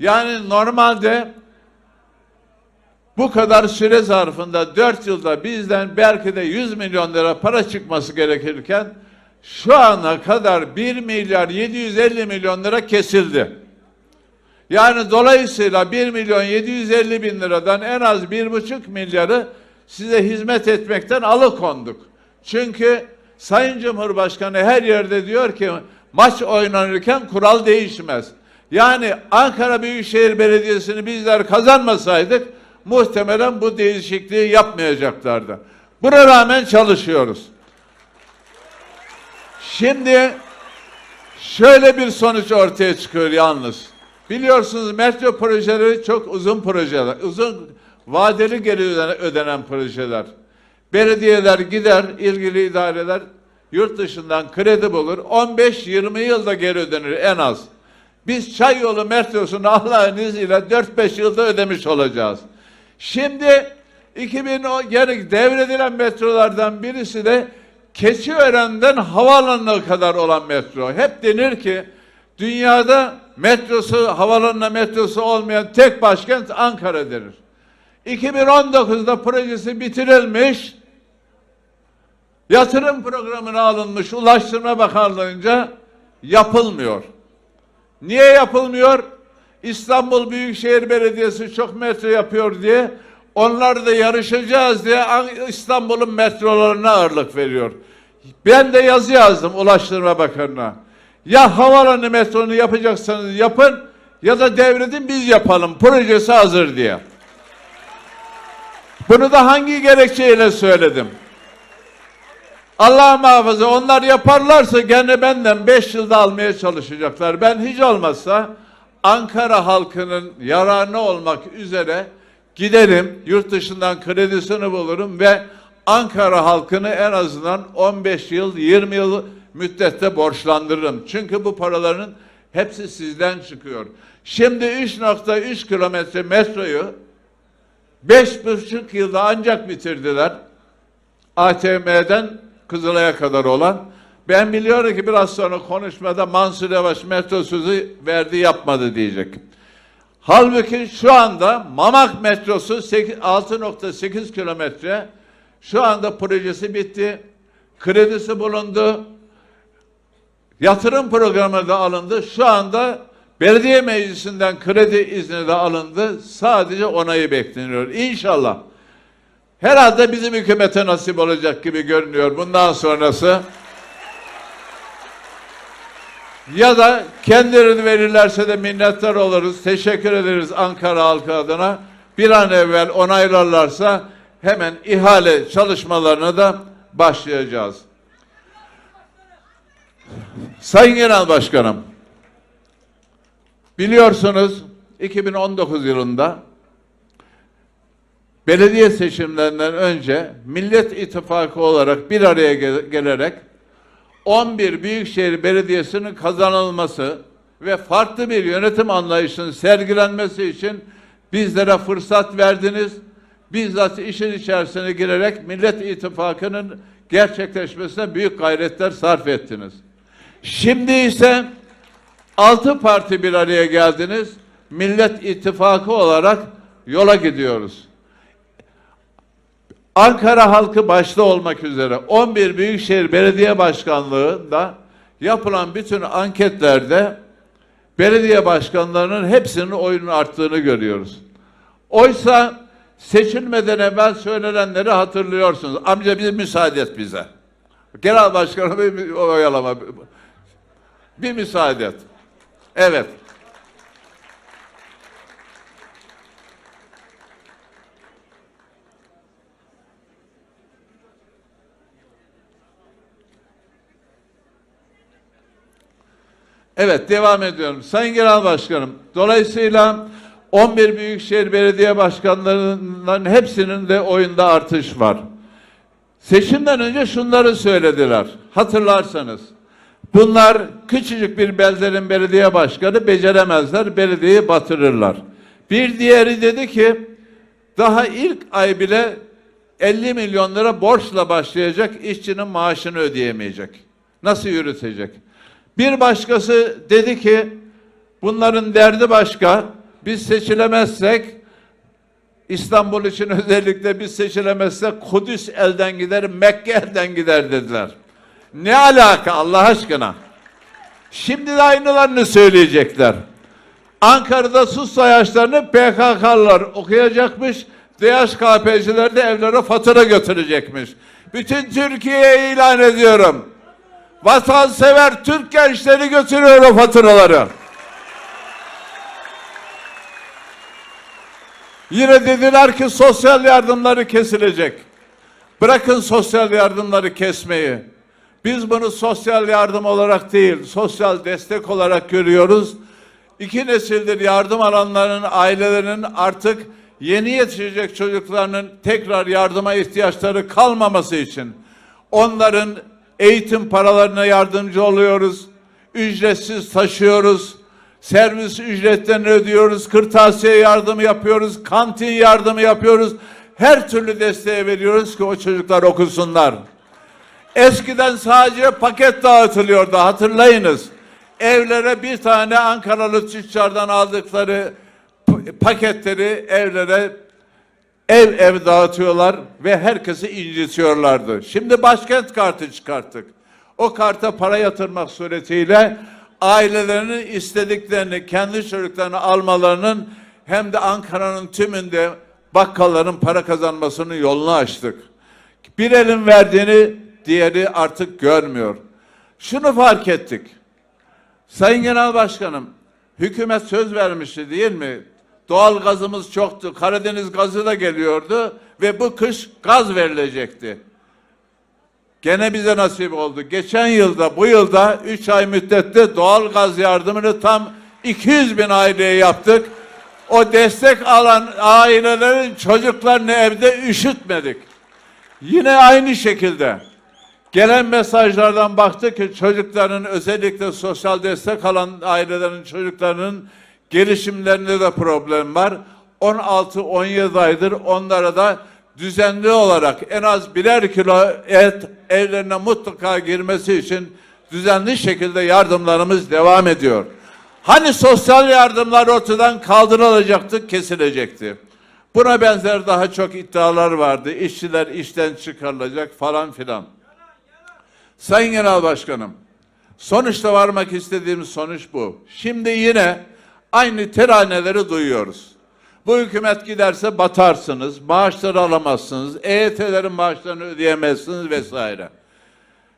Yani normalde bu kadar süre zarfında 4 yılda bizden belki de 100 milyon lira para çıkması gerekirken şu ana kadar 1 milyar 750 milyon lira kesildi. Yani dolayısıyla 1 milyon 750 bin liradan en az 1,5 milyarı size hizmet etmekten alıkonduk. Çünkü Sayın Cumhurbaşkanı her yerde diyor ki maç oynanırken kural değişmez. Yani Ankara Büyükşehir Belediyesi'ni bizler kazanmasaydık muhtemelen bu değişikliği yapmayacaklardı. Buna rağmen çalışıyoruz. Şimdi şöyle bir sonuç ortaya çıkıyor yalnız. Biliyorsunuz metro projeleri çok uzun projeler, uzun vadeli geri ödenen, projeler. Belediyeler gider, ilgili idareler yurt dışından kredi bulur. 15-20 yılda geri ödenir en az. Biz çay yolu metrosunu Allah'ın izniyle 4-5 yılda ödemiş olacağız. Şimdi 2010 yani devredilen metrolardan birisi de Keçiören'den havaalanına kadar olan metro. Hep denir ki dünyada metrosu, havaalanına metrosu olmayan tek başkent Ankara denir. 2019'da projesi bitirilmiş, yatırım programına alınmış Ulaştırma Bakanlığı'nca yapılmıyor. Niye yapılmıyor? İstanbul Büyükşehir Belediyesi çok metro yapıyor diye onlar da yarışacağız diye An- İstanbul'un metrolarına ağırlık veriyor. Ben de yazı yazdım Ulaştırma Bakanı'na. Ya havaalanı metronu yapacaksanız yapın ya da devredin biz yapalım. Projesi hazır diye. Bunu da hangi gerekçeyle söyledim? Allah muhafaza onlar yaparlarsa gene benden 5 yılda almaya çalışacaklar. Ben hiç olmazsa Ankara halkının yararına olmak üzere giderim, yurt dışından kredisini bulurum ve Ankara halkını en azından 15 yıl, 20 yıl müddette borçlandırırım. Çünkü bu paraların hepsi sizden çıkıyor. Şimdi 3.3 kilometre metroyu beş buçuk yılda ancak bitirdiler. ATM'den Kızılay'a kadar olan. Ben biliyorum ki biraz sonra konuşmada Mansur Yavaş metro sözü verdi yapmadı diyecek. Halbuki şu anda Mamak metrosu 8 6.8 kilometre şu anda projesi bitti. Kredisi bulundu. Yatırım programı da alındı. Şu anda belediye meclisinden kredi izni de alındı. Sadece onayı bekleniyor. İnşallah. Herhalde bizim hükümete nasip olacak gibi görünüyor bundan sonrası. Ya da kendileri verirlerse de minnettar oluruz. Teşekkür ederiz Ankara halkı adına. Bir an evvel onaylarlarsa hemen ihale çalışmalarına da başlayacağız. Sayın Genel Başkanım, biliyorsunuz 2019 yılında belediye seçimlerinden önce Millet İttifakı olarak bir araya gel- gelerek 11 Büyükşehir Belediyesi'nin kazanılması ve farklı bir yönetim anlayışının sergilenmesi için bizlere fırsat verdiniz. Bizzat işin içerisine girerek Millet İttifakı'nın gerçekleşmesine büyük gayretler sarf ettiniz. Şimdi ise altı parti bir araya geldiniz. Millet İttifakı olarak yola gidiyoruz. Ankara halkı başta olmak üzere 11 Büyükşehir Belediye Başkanlığı'nda yapılan bütün anketlerde belediye başkanlarının hepsinin oyunun arttığını görüyoruz. Oysa seçilmeden evvel söylenenleri hatırlıyorsunuz. Amca bir müsaade et bize. Genel başkanı bir oyalama. Bir müsaade et. Evet. Evet devam ediyorum. Sayın Genel Başkanım, dolayısıyla 11 Büyükşehir Belediye Başkanlarının hepsinin de oyunda artış var. Seçimden önce şunları söylediler. Hatırlarsanız. Bunlar küçücük bir beldenin belediye başkanı beceremezler, belediyeyi batırırlar. Bir diğeri dedi ki daha ilk ay bile 50 milyon lira borçla başlayacak, işçinin maaşını ödeyemeyecek. Nasıl yürütecek? Bir başkası dedi ki bunların derdi başka. Biz seçilemezsek İstanbul için özellikle biz seçilemezsek Kudüs elden gider, Mekke elden gider dediler. Ne alaka Allah aşkına? Şimdi de aynılarını söyleyecekler. Ankara'da sus sayaçlarını PKK'lılar okuyacakmış. DHKP'ciler de evlere fatura götürecekmiş. Bütün Türkiye'ye ilan ediyorum. Vatansever Türk gençleri götürüyor o faturaları. Yine dediler ki sosyal yardımları kesilecek. Bırakın sosyal yardımları kesmeyi. Biz bunu sosyal yardım olarak değil, sosyal destek olarak görüyoruz. İki nesildir yardım alanların ailelerinin artık yeni yetişecek çocuklarının tekrar yardıma ihtiyaçları kalmaması için onların eğitim paralarına yardımcı oluyoruz. Ücretsiz taşıyoruz. Servis ücretlerini ödüyoruz. Kırtasiye yardımı yapıyoruz. Kantin yardımı yapıyoruz. Her türlü desteği veriyoruz ki o çocuklar okusunlar. Eskiden sadece paket dağıtılıyordu hatırlayınız. Evlere bir tane Ankaralı tüccardan aldıkları paketleri evlere ev ev dağıtıyorlar ve herkesi incitiyorlardı. Şimdi başkent kartı çıkarttık. O karta para yatırmak suretiyle ailelerinin istediklerini kendi çocuklarını almalarının hem de Ankara'nın tümünde bakkalların para kazanmasının yolunu açtık. Bir elin verdiğini diğeri artık görmüyor. Şunu fark ettik. Sayın Genel Başkanım, hükümet söz vermişti değil mi? Doğal gazımız çoktu, Karadeniz gazı da geliyordu ve bu kış gaz verilecekti. Gene bize nasip oldu. Geçen yılda, bu yılda 3 ay müddette doğal gaz yardımını tam 200 bin aileye yaptık. O destek alan ailelerin çocuklarını evde üşütmedik. Yine aynı şekilde gelen mesajlardan baktık ki çocukların özellikle sosyal destek alan ailelerin çocuklarının gelişimlerinde de problem var. 16-17 aydır onlara da düzenli olarak en az birer kilo et evlerine mutlaka girmesi için düzenli şekilde yardımlarımız devam ediyor. Hani sosyal yardımlar ortadan kaldırılacaktı, kesilecekti. Buna benzer daha çok iddialar vardı. İşçiler işten çıkarılacak falan filan. Sayın Genel Başkanım, sonuçta varmak istediğimiz sonuç bu. Şimdi yine aynı teraneleri duyuyoruz. Bu hükümet giderse batarsınız, maaşları alamazsınız, EYT'lerin maaşlarını ödeyemezsiniz vesaire.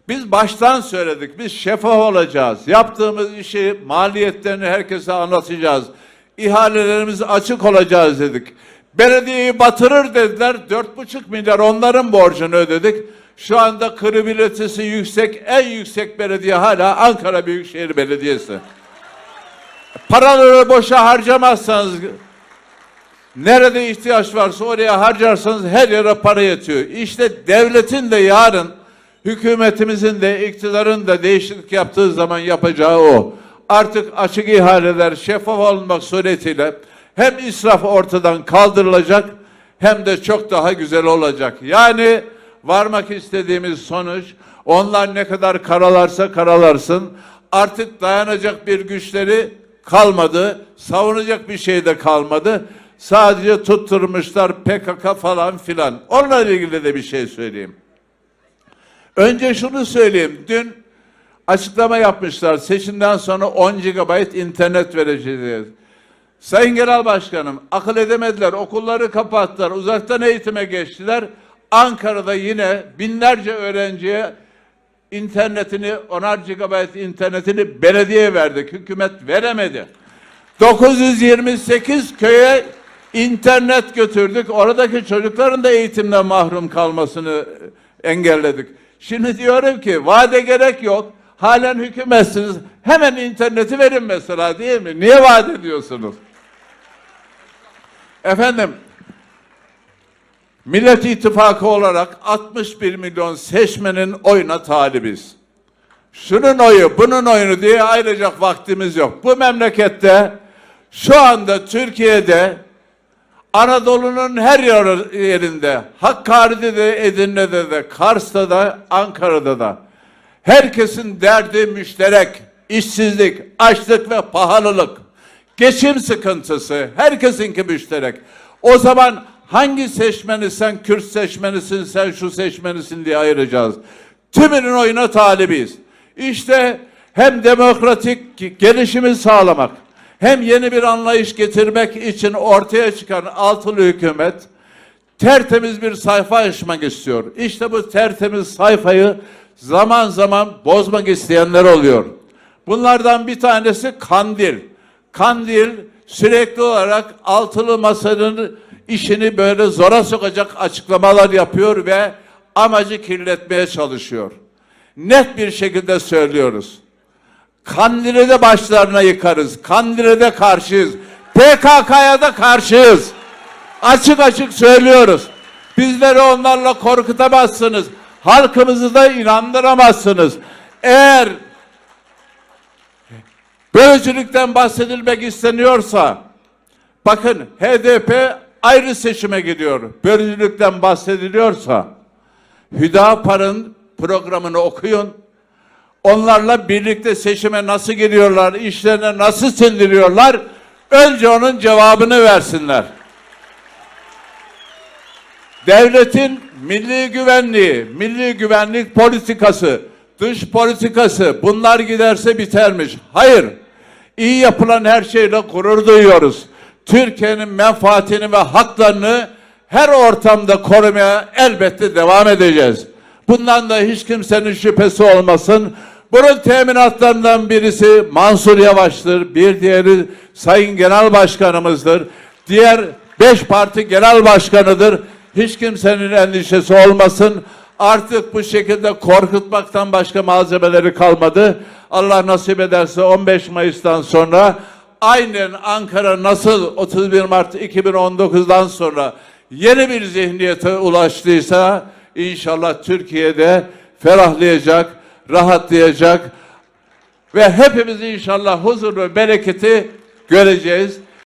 Biz baştan söyledik, biz şeffaf olacağız. Yaptığımız işi, maliyetlerini herkese anlatacağız. İhalelerimiz açık olacağız dedik. Belediyeyi batırır dediler, dört buçuk milyar onların borcunu ödedik. Şu anda kredibilitesi yüksek, en yüksek belediye hala Ankara Büyükşehir Belediyesi. Paraları boşa harcamazsanız, nerede ihtiyaç varsa oraya harcarsanız her yere para yetiyor. İşte devletin de yarın hükümetimizin de iktidarın da değişiklik yaptığı zaman yapacağı o. Artık açık ihaleler şeffaf olmak suretiyle hem israf ortadan kaldırılacak hem de çok daha güzel olacak. Yani varmak istediğimiz sonuç onlar ne kadar karalarsa karalarsın artık dayanacak bir güçleri kalmadı, savunacak bir şey de kalmadı. Sadece tutturmuşlar PKK falan filan. Onunla ilgili de bir şey söyleyeyim. Önce şunu söyleyeyim. Dün açıklama yapmışlar. Seçimden sonra 10 GB internet vereceğiz. Sayın Genel Başkanım akıl edemediler. Okulları kapattılar. Uzaktan eğitime geçtiler. Ankara'da yine binlerce öğrenciye internetini, onar GB internetini belediye verdik. Hükümet veremedi. 928 köye internet götürdük. Oradaki çocukların da eğitimden mahrum kalmasını engelledik. Şimdi diyorum ki vade gerek yok. Halen hükümetsiniz. Hemen interneti verin mesela değil mi? Niye vaat ediyorsunuz? Efendim, Millet İttifakı olarak 61 milyon seçmenin oyuna talibiz. Şunun oyu, bunun oyunu diye ayıracak vaktimiz yok. Bu memlekette şu anda Türkiye'de Anadolu'nun her yer- yerinde, Hakkari'de de, Edirne'de de, Kars'ta da, Ankara'da da herkesin derdi müşterek, işsizlik, açlık ve pahalılık. geçim sıkıntısı, herkesinki müşterek. O zaman hangi seçmeni sen Kürt seçmenisin, sen şu seçmenisin diye ayıracağız. Tümünün oyuna talibiz. İşte hem demokratik gelişimi sağlamak, hem yeni bir anlayış getirmek için ortaya çıkan altılı hükümet, tertemiz bir sayfa açmak istiyor. İşte bu tertemiz sayfayı zaman zaman bozmak isteyenler oluyor. Bunlardan bir tanesi Kandil. Kandil sürekli olarak altılı masanın işini böyle zora sokacak açıklamalar yapıyor ve amacı kirletmeye çalışıyor. Net bir şekilde söylüyoruz. Kandil'e de başlarına yıkarız. Kandil'e de karşıyız. PKK'ya da karşıyız. Açık açık söylüyoruz. Bizleri onlarla korkutamazsınız. Halkımızı da inandıramazsınız. Eğer bölücülükten bahsedilmek isteniyorsa bakın HDP ayrı seçime gidiyor. Bölücülükten bahsediliyorsa Hüdapar'ın programını okuyun. Onlarla birlikte seçime nasıl giriyorlar, işlerine nasıl sindiriyorlar? Önce onun cevabını versinler. Devletin milli güvenliği, milli güvenlik politikası, dış politikası bunlar giderse bitermiş. Hayır. İyi yapılan her şeyle gurur duyuyoruz. Türkiye'nin menfaatini ve haklarını her ortamda korumaya elbette devam edeceğiz. Bundan da hiç kimsenin şüphesi olmasın. Bunun teminatlarından birisi Mansur Yavaş'tır. Bir diğeri Sayın Genel Başkanımızdır. Diğer beş parti genel başkanıdır. Hiç kimsenin endişesi olmasın. Artık bu şekilde korkutmaktan başka malzemeleri kalmadı. Allah nasip ederse 15 Mayıs'tan sonra aynen Ankara nasıl 31 Mart 2019'dan sonra yeni bir zihniyete ulaştıysa inşallah Türkiye'de ferahlayacak, rahatlayacak ve hepimiz inşallah huzur ve bereketi göreceğiz.